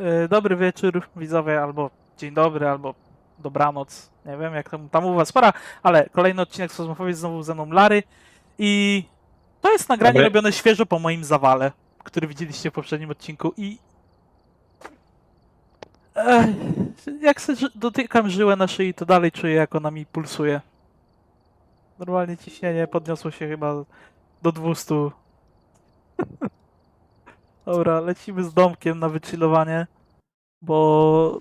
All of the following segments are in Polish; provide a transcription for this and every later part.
E, Dobry wieczór, widzowie, albo dzień dobry, albo dobranoc. Nie wiem, jak tam, tam u was pora, ale kolejny odcinek Sosmofowiec znowu ze mną Lary i to jest nagranie Dobry. robione świeżo po moim zawale, który widzieliście w poprzednim odcinku i Ech, jak se ży- dotykam żyłę na szyi, to dalej czuję, jak ona mi pulsuje. Normalnie ciśnienie podniosło się chyba do 200. Dobra, lecimy z domkiem na wychillowanie, bo...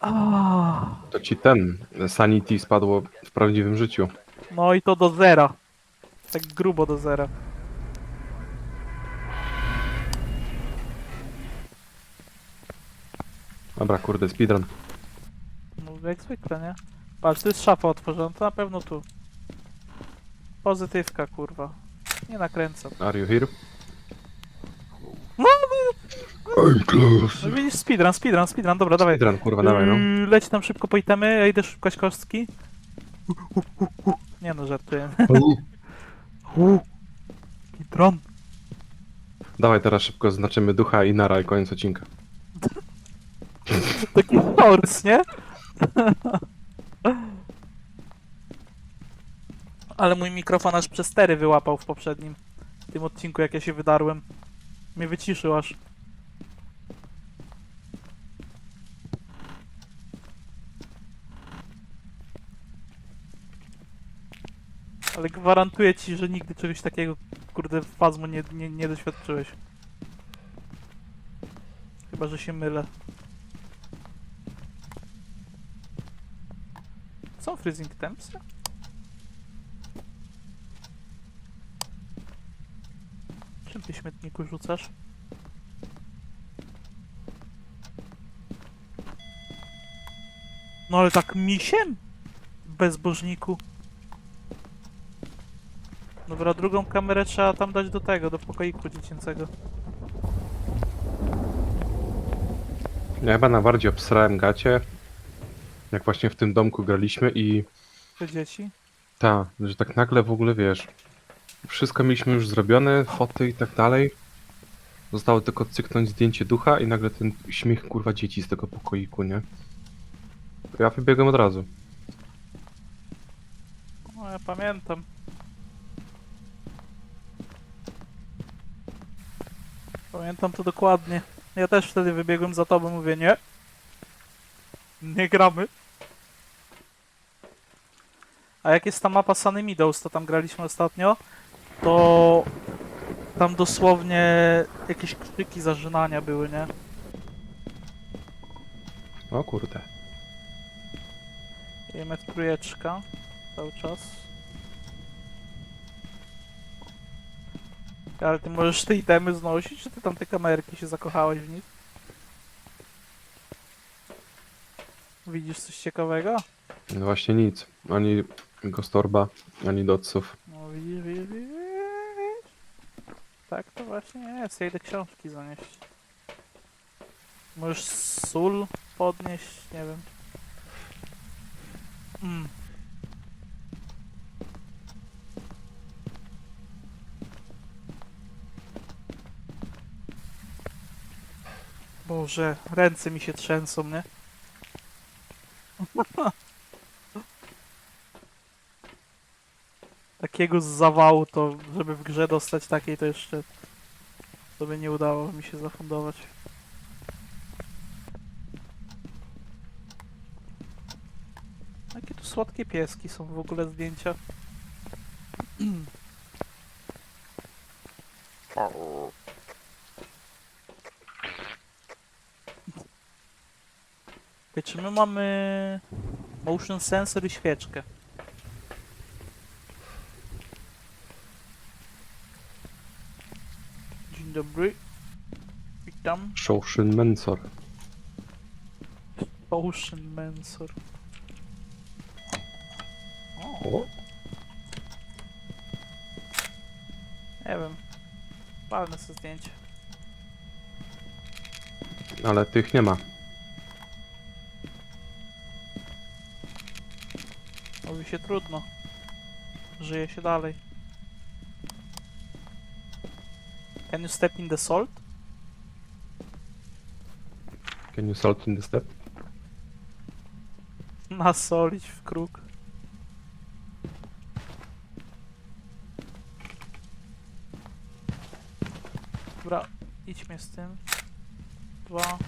Ah, To ci ten Sanity spadło w prawdziwym życiu. no i to do zera. Tak grubo do zera. Dobra, kurde, speedrun. No jak zwykle, nie? Patrz, tu jest szafa otworzona, to na pewno tu. Pozytywka, kurwa. Nie nakręcam. Are you here? No widzisz, speedrun, speedrun, speedrun, dobra, dawaj. Speedrun, kurwa, dawaj no. Yy, Leć tam szybko po itemy, ja idę szukać kostki. Nie no, żartuję. Speedrun. Dawaj teraz szybko znaczymy ducha i nara i koniec odcinka. Taki force, nie? Ale mój mikrofon aż przez stery wyłapał w poprzednim w tym odcinku, jak ja się wydarłem. Mnie wyciszył aż. Ale gwarantuję ci, że nigdy czegoś takiego, kurde, Fazmu nie, nie, nie doświadczyłeś. Chyba, że się mylę. Są freezing temps? Czym ty śmietniku rzucasz? No ale tak misiem? Bezbożniku. Dobra, drugą kamerę trzeba tam dać do tego, do pokoiku dziecięcego. Ja chyba na bardziej obsrałem gacie, jak właśnie w tym domku graliśmy i Do dzieci. ta, że tak nagle w ogóle wiesz, wszystko mieliśmy już zrobione, foty i tak dalej. Zostało tylko cyknąć zdjęcie ducha i nagle ten śmiech kurwa dzieci z tego pokoiku, nie? Ja wybiegłem od razu. No ja pamiętam. Pamiętam to dokładnie. Ja też wtedy wybiegłem za tobą, mówię nie. Nie gramy. A jak jest ta mapa Sunny Meadows, to tam graliśmy ostatnio, to tam dosłownie jakieś krzyki zażynania były, nie? O kurde. IMF trójeczka cały czas. Ale ty możesz te itemy znosić, czy ty tam te kamerki się zakochałeś w nich? Widzisz coś ciekawego? No właśnie nic. Ani Gostorba, ani Dotsów. No widzisz, widzisz, widzisz. Tak to właśnie jest, ja idę książki zanieść. Możesz sól podnieść, nie wiem. Mm. Boże, ręce mi się trzęsą, nie? Takiego zawału to, żeby w grze dostać takiej, to jeszcze sobie nie udało mi się zafundować. Jakie tu słodkie pieski są w ogóle zdjęcia. Czy my mamy motion sensor i świeczkę? Dzień dobry. Witam. Shoshin Mensor. Potion Mensor. O, O, nie wiem. Palne sobie zdjęcie. ale tych nie ma. Mówi się trudno. Żyje się dalej. Can you step in the salt? Can you salt in the step? Nasolić w kruk. Dobra, idźmy z tym. Dwa.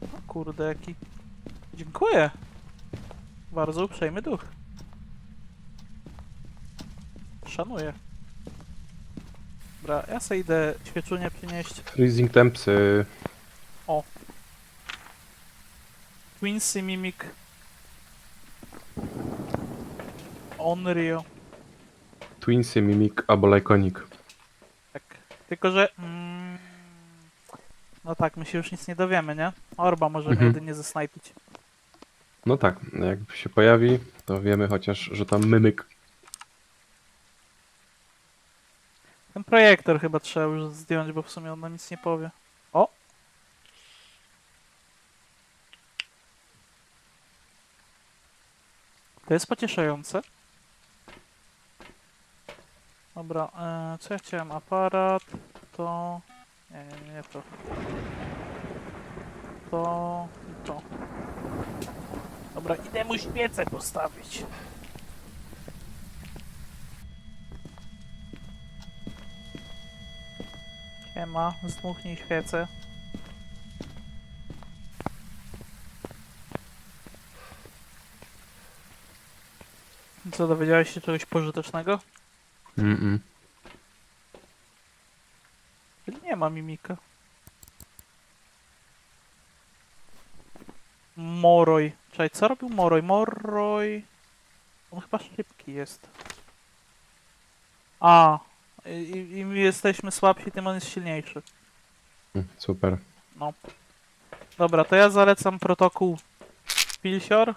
O kurde, jaki... Dziękuję. Bardzo uprzejmy duch. Szanuję. Dobra, ja sobie idę świeczunię przynieść. Freezing temps. y, Quincy Mimic Onryo. Twinsy, Mimic, Abolaiconik. Tak. Tylko, że. Mm, no tak, my się już nic nie dowiemy, nie? Orba możemy Mhm. jedynie zesnajpić. No tak, jak się pojawi, to wiemy chociaż, że tam mimik. Ten projektor chyba trzeba już zdjąć, bo w sumie on nic nie powie. O! To jest pocieszające. Dobra, e, co ja chciałem? Aparat, to... Nie, nie, nie, to. To... to. Dobra, idę mu świecę postawić. Nie ma, zdmuchnij świecę. Co, dowiedziałeś się czegoś pożytecznego? Mm -mm. Nie ma mimika. Moroj. Czekaj, co robił Moroj? Moroj... On chyba szybki jest. A, i- im jesteśmy słabsi, tym on jest silniejszy. Mm, Super. No. Dobra, to ja zalecam protokół Pilsior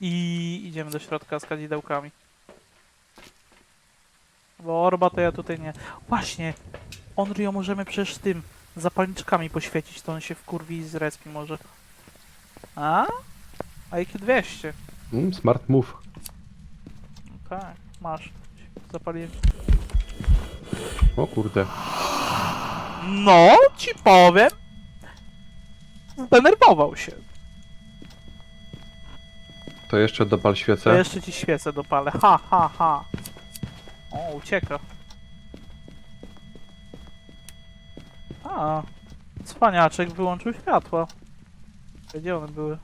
i idziemy do środka z kadzidełkami. Bo Orba to ja tutaj nie... Właśnie! Onryo możemy przecież tym zapalniczkami poświecić, to on się wkurwi i z respi może. A? IQ 200. Mm, smart move. Tak, masz. Zapaliłem. O kurde. No, ci powiem. Zdenerwował się. To jeszcze dopal To świecę. jeszcze ci świecę dopalę. Ha, ha, ha. O, ucieka. A, cwaniaczek wyłączył światła. Gdzie one były?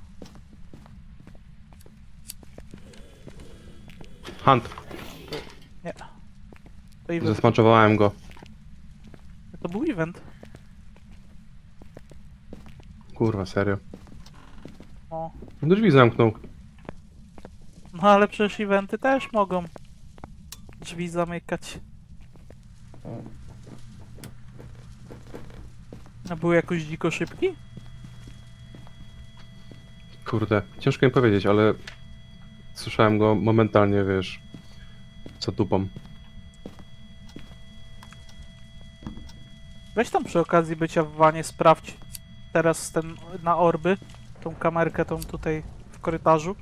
Hunt. Nie. To event. Zesmaczowałem go. To był event. Kurwa, serio. O. Drzwi zamknął. No ale przecież eventy też mogą drzwi zamykać. A był jakoś dziko szybki? Kurde, ciężko mi powiedzieć, ale słyszałem go momentalnie, wiesz, co dupą. Weź tam przy okazji bycia w wanie sprawdź teraz ten na orby, tą kamerkę tą tutaj w korytarzu.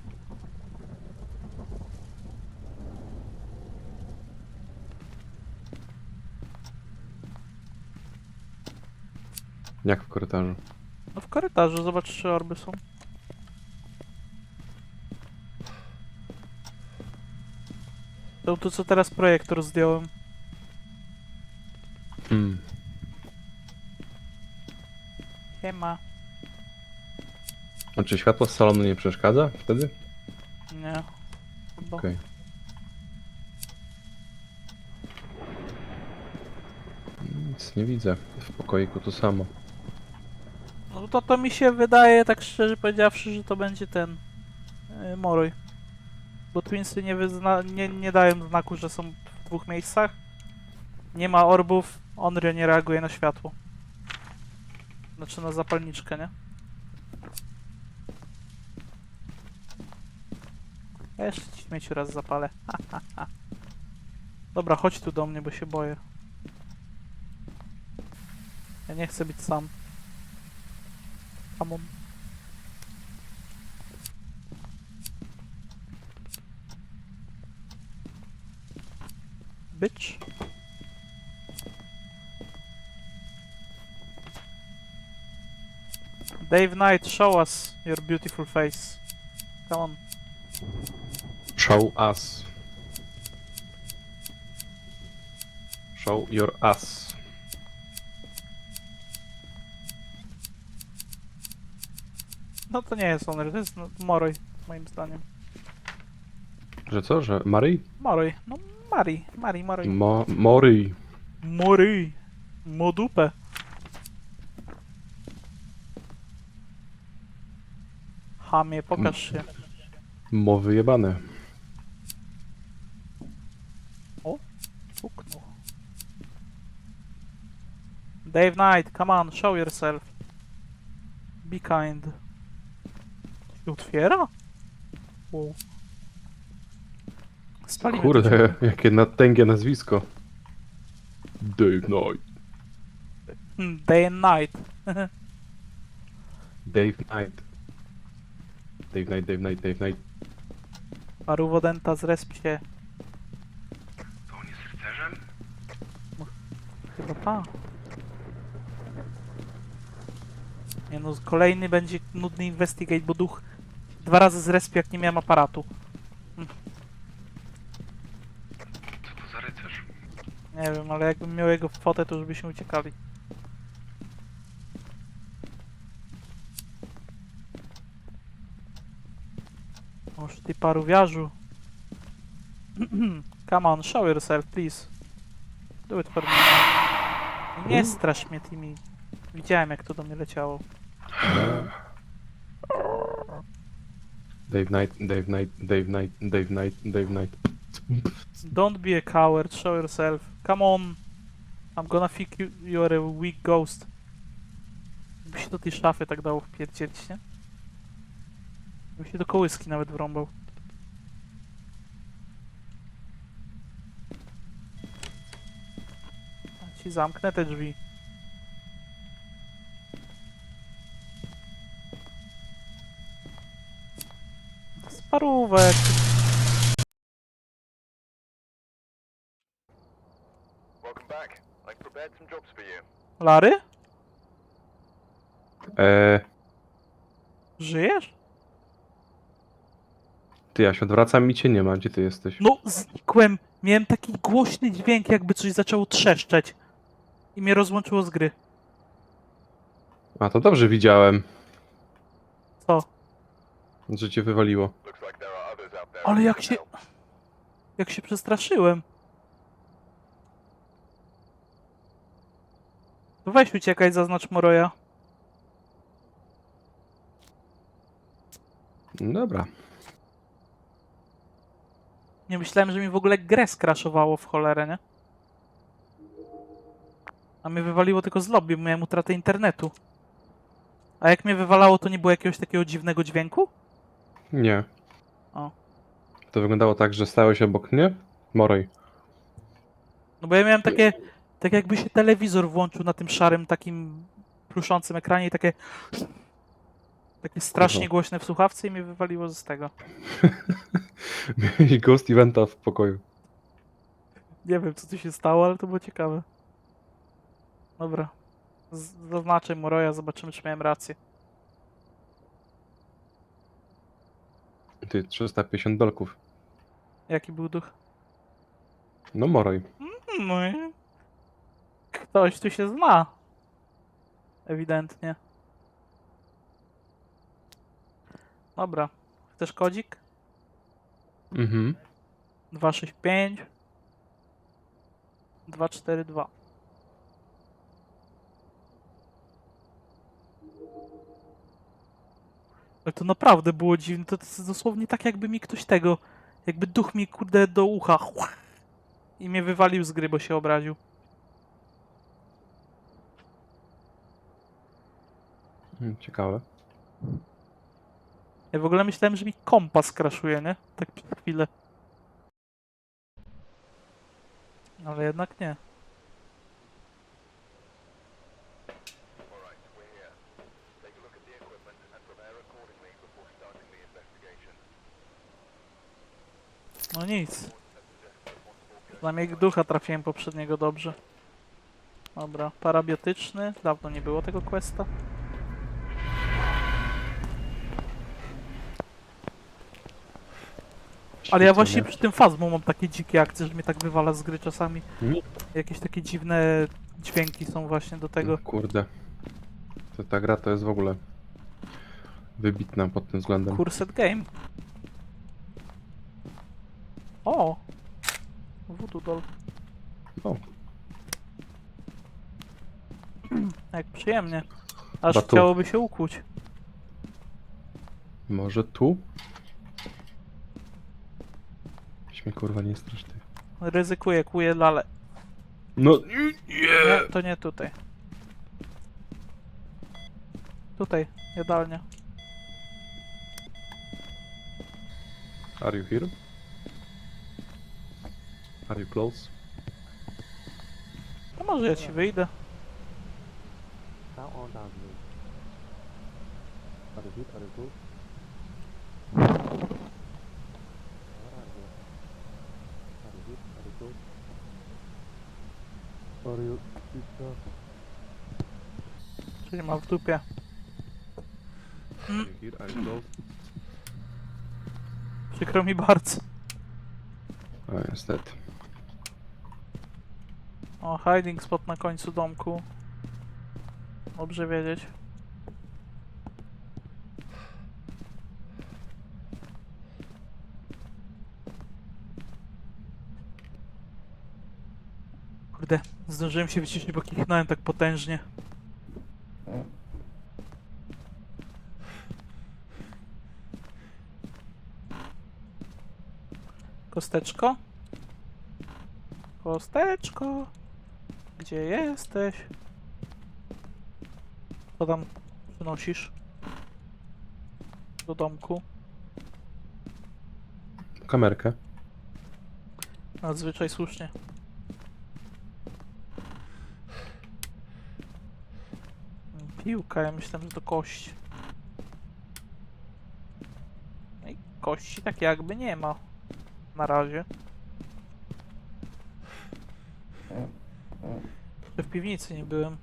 Jak w korytarzu. No w korytarzu, zobacz czy orby są. To tu co teraz projektor zdjąłem. Hmm. Nie ma. A czy światło z salonu nie przeszkadza wtedy? Nie. Chyba. Okej. Nic nie widzę. W pokoiku to samo. No to to mi się wydaje, tak szczerze powiedziawszy, że to będzie ten yy, Moroj. Bo Twinsy nie, wyzna nie, nie dają znaku, że są w dwóch miejscach. Nie ma orbów, Onryo nie reaguje na światło. Znaczy na zapalniczkę, nie? Ja jeszcze ci śmieciu raz zapalę. Dobra, chodź tu do mnie, bo się boję. Ja nie chcę być sam. Come bitch. Dave Knight, show us your beautiful face. Come on. Show us. Show your ass. No to nie jest on, to jest no, Moroj, moim zdaniem. Że co, że Mary? Moroj, no Mari, Mari. Mo Mori. Mori, modupę. Hamie, pokaż się. Mowy jebane. Puknął. Dave Knight, come on, show yourself. Be kind. Się otwiera? Wow. Spalimy to Kurde, jakie natęgie nazwisko. Dave Knight. Hmm, Day and night. Dave Knight. Dave Knight, Dave Knight, Dave Knight. Parówodenta z się. To on jest rycerzem? Chyba ta. Nie no, kolejny będzie nudny investigate, bo duch dwa razy z respi jak nie miałem aparatu. Co to za rycerz? Nie wiem, ale jakbym miał jego fotę, to już byśmy uciekali. Może ty parówiarzu. Come on, show yourself, please. Do it for me. Nie strasz mnie tymi... Widziałem jak to do mnie leciało. Dave Knight, Dave Knight, Dave Knight, Dave Knight, Dave Knight. Don't be a coward, show yourself. Come on! I'm gonna think you, you're a weak ghost. By się do tej szafy tak dało wpierdzielić, nie? By się do kołyski nawet wrąbał. Ci zamknę te drzwi. Sparówek. Lary? Eee, Żyjesz? ty ja się odwracam i cię nie ma, gdzie ty jesteś? No, znikłem. Miałem taki głośny dźwięk, jakby coś zaczęło trzeszczeć. I mnie rozłączyło z gry. A to dobrze widziałem, Co? że cię wywaliło. Ale jak się... Jak się przestraszyłem. Weź uciekaj, zaznacz Moroja. Dobra. Nie myślałem, że mi w ogóle grę skraszowało w cholerę, nie? A mnie wywaliło tylko z lobby, bo miałem utratę internetu. A jak mnie wywalało, to nie było jakiegoś takiego dziwnego dźwięku? Nie. O. To wyglądało tak, że stałeś obok mnie? Moroj. No bo ja miałem takie, tak jakby się telewizor włączył na tym szarym takim pluszącym ekranie i takie takie strasznie głośne w słuchawce i mnie wywaliło z tego. Miałeś ghost eventa w pokoju. Nie wiem co tu się stało, ale to było ciekawe. Dobra. Zaznaczę Moroja, zobaczymy czy miałem rację. Ty, 350 dolków. Jaki był duch? No moroj. No i... Ktoś tu się zna. Ewidentnie. Dobra. Chcesz kodzik? Mhm. 265 242 Ale to naprawdę było dziwne, to, to jest dosłownie tak jakby mi ktoś tego, jakby duch mi kurde do ucha i mnie wywalił z gry, bo się obraził. Mm, Ciekawe. Ja w ogóle myślałem, że mi kompas kraszuje, nie? Tak przez chwilę. Ale jednak nie. No nic. Przynajmniej ducha trafiłem poprzedniego dobrze. Dobra, parabiotyczny. Dawno nie było tego questa. Ale ja właśnie nie? przy tym fazmu mam takie dzikie akcje, że mnie tak wywala z gry czasami. Nie. Jakieś takie dziwne dźwięki są właśnie do tego. No, kurde. To ta gra to jest w ogóle wybitna pod tym względem. Cursed Game. O! Voodoo Doll. O. Jak przyjemnie. Aż Chyba tu. chciałoby się ukuć. Może tu? Śmie kurwa nie strasz ty. Ryzykuję, kuję lale. No Nie, nie! to nie tutaj. Tutaj, jadalnia. Are you here? Are you close? No może ja ci wyjdę. Down or down here? Are you? Are you good? Where are you? Are you hit? Czyli ma w dupie. You here? Close? Przykro mi bardzo. A niestety. O, hiding spot na końcu domku. Dobrze wiedzieć. Kurde, zdążyłem się wyciszyć, bo kichnąłem tak potężnie. Kosteczko? Kosteczko? Gdzie jesteś? Co tam przynosisz? Do domku? Kamerkę. Nadzwyczaj słusznie. Piłka, ja myślałem, że to kość. No i kości tak jakby nie ma. Na razie. Jeszcze w piwnicy nie byłem.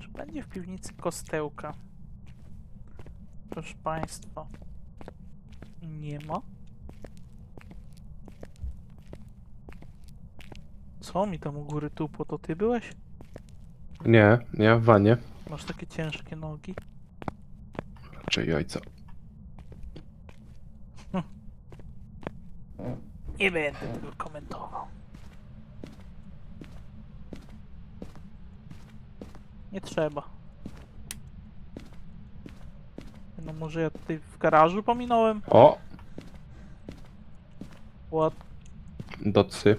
Czy będzie w piwnicy kostełka? Proszę Państwa. Nie ma. Co mi tam u góry tupło? To ty byłeś? Nie, ja w wanie. Masz takie ciężkie nogi. Raczej jajca. Nie będę tego komentował. Nie trzeba. No może ja tutaj w garażu pominąłem? O! What? Docy.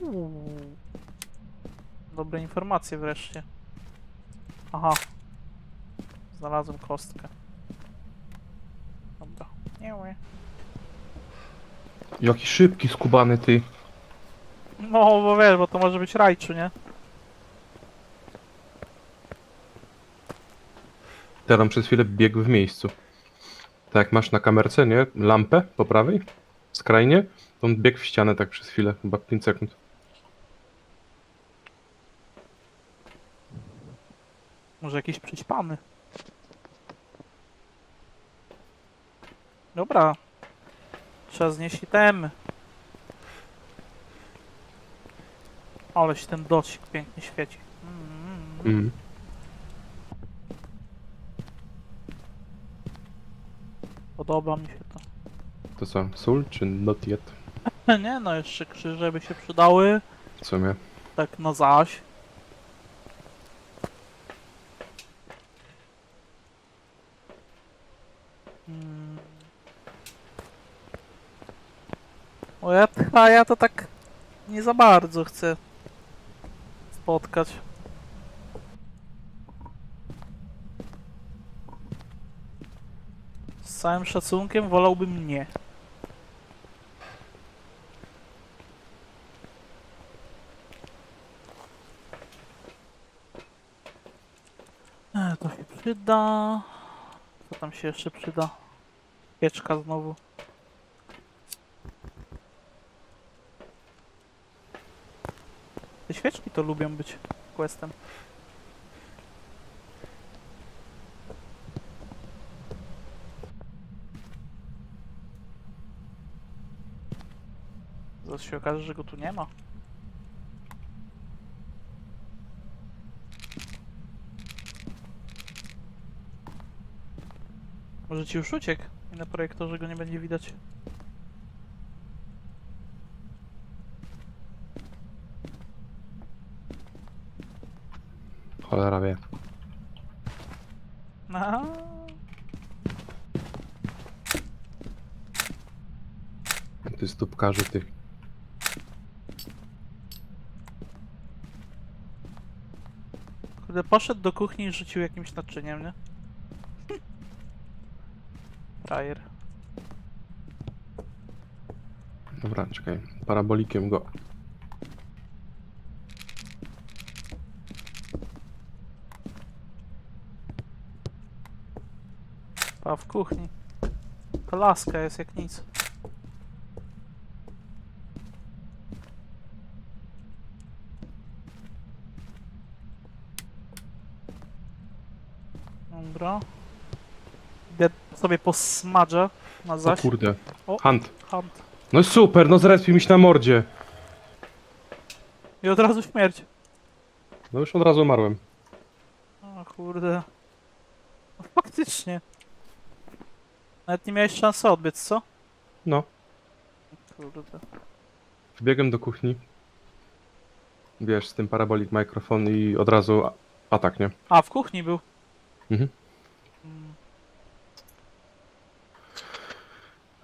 Uuu. Dobre informacje wreszcie. Aha. Znalazłem kostkę. Dobra. Nie ły. Jaki szybki skubany ty. No, bo wiesz, bo to może być rajczu, nie? Tam przez chwilę biegł w miejscu. Tak jak masz na kamerce, nie? Lampę po prawej, skrajnie, to on biegł w ścianę tak przez chwilę, chyba 5 sekund. Może jakiś przyćpany. Dobra. Trzeba znieść itemy. Ale się ten docik pięknie świeci. Mm. Mm. Podoba mi się to. To co, sól czy not yet? Nie no, jeszcze krzyże by się przydały. W sumie. Tak na zaś. Mm. O ja, a ja to tak nie za bardzo chcę spotkać. Z całym szacunkiem wolałbym nie. E, To się przyda. Co tam się jeszcze przyda? Pieczka znowu. Te świeczki to lubią być questem. Zaraz się okaże, że go tu nie ma. Może ci już uciekł i na projektorze go nie będzie widać. Cholera wie. Aha. Ty stópkarzy, ty. Kurde, poszedł do kuchni i rzucił jakimś naczyniem, nie? Frajer. Dobra, czekaj. Parabolikiem go. A w kuchni. To laska jest jak nic. Dobra. Idę sobie posmadżę na O zaś. kurde. O. Hunt. Hunt. No super, no zrespił mi się na mordzie. I od razu śmierć. No już od razu umarłem. O kurde. No, faktycznie. Nawet nie miałeś szansy odbiec, co? No. Kurde. Wbiegłem do kuchni. Wiesz, z tym parabolik mikrofon i od razu a- atak, nie? A, w kuchni był. Mhm. Mm.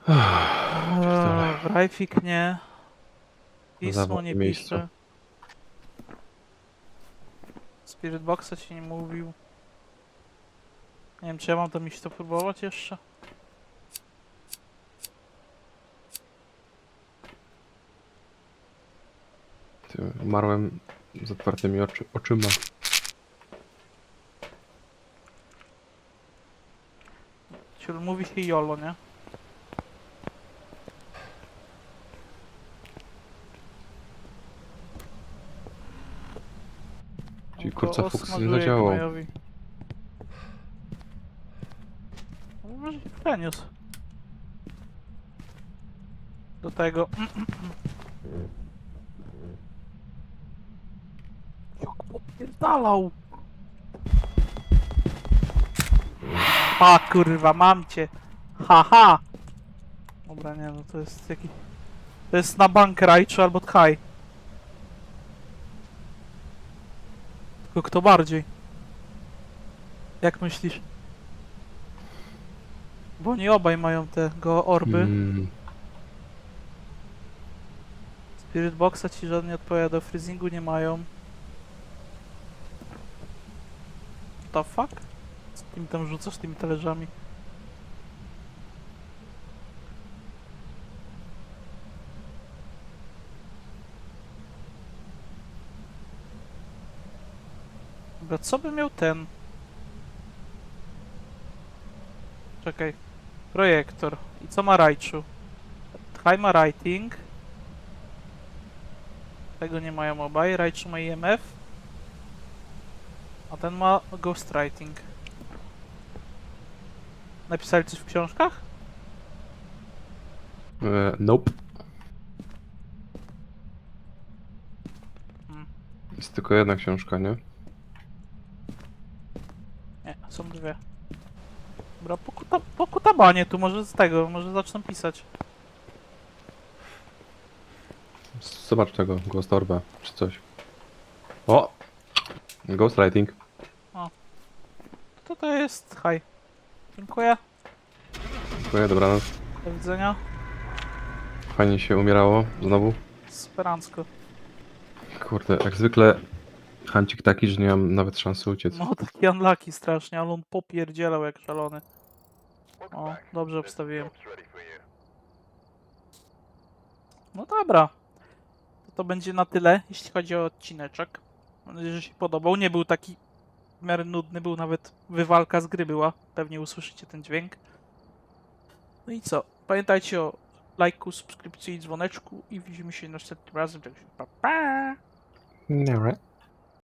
Eee, Wrajfik nie. Pismo nie miejsce. pisze. Spirit Boxa ci nie mówił. Nie wiem, czy ja mam tam iść to próbować jeszcze? Ty, umarłem z otwartymi oczy, oczyma. Ciul mówi się YOLO, nie? Czyli No to kurca Fuchs nie zadziałał. Gnojowi. No, Może się przeniósł. Do tego. Popierdalał! A kurwa, mam cię! Haha! Dobra, nie no, to jest jakiś... To jest na bank Rajczu albo Tchaj. Tylko kto bardziej? Jak myślisz? Bo oni obaj mają te go orby. Mm, Spirit Boxa ci żadnie odpowiada, freezingu nie mają. The fuck? Co ty mi tam rzucasz tymi talerzami? Dobra, co by miał ten? Czekaj. Projektor. I co ma Raichu? High ma Writing. Tego nie mają obaj. Raichu ma IMF. A ten ma Ghostwriting. Napisali coś w książkach? e, nope. Hmm. Jest tylko jedna książka, nie? Nie, są dwie. Dobra, pokuta, pokutabanie tu, może z tego, może zacznę pisać. Zobacz tego, Ghost Orba, czy coś. O! Ghostwriting. To jest high. Dziękuję, Dziękuję, dobranoc. do widzenia. Fajnie się umierało, znowu. Sperancko. Kurde, jak zwykle hancik taki, że nie mam nawet szansy uciec. No taki unlucky strasznie, ale on popierdzielał jak szalony. O, dobrze obstawiłem. No dobra. To, to będzie na tyle, jeśli chodzi o odcineczek. Mam nadzieję, że się podobał. Nie był taki w miarę nudny był, nawet wywalka z gry była. Pewnie usłyszycie ten dźwięk. No i co? Pamiętajcie o lajku, subskrypcji i dzwoneczku i widzimy się następnym razem. Także pa pa! Right?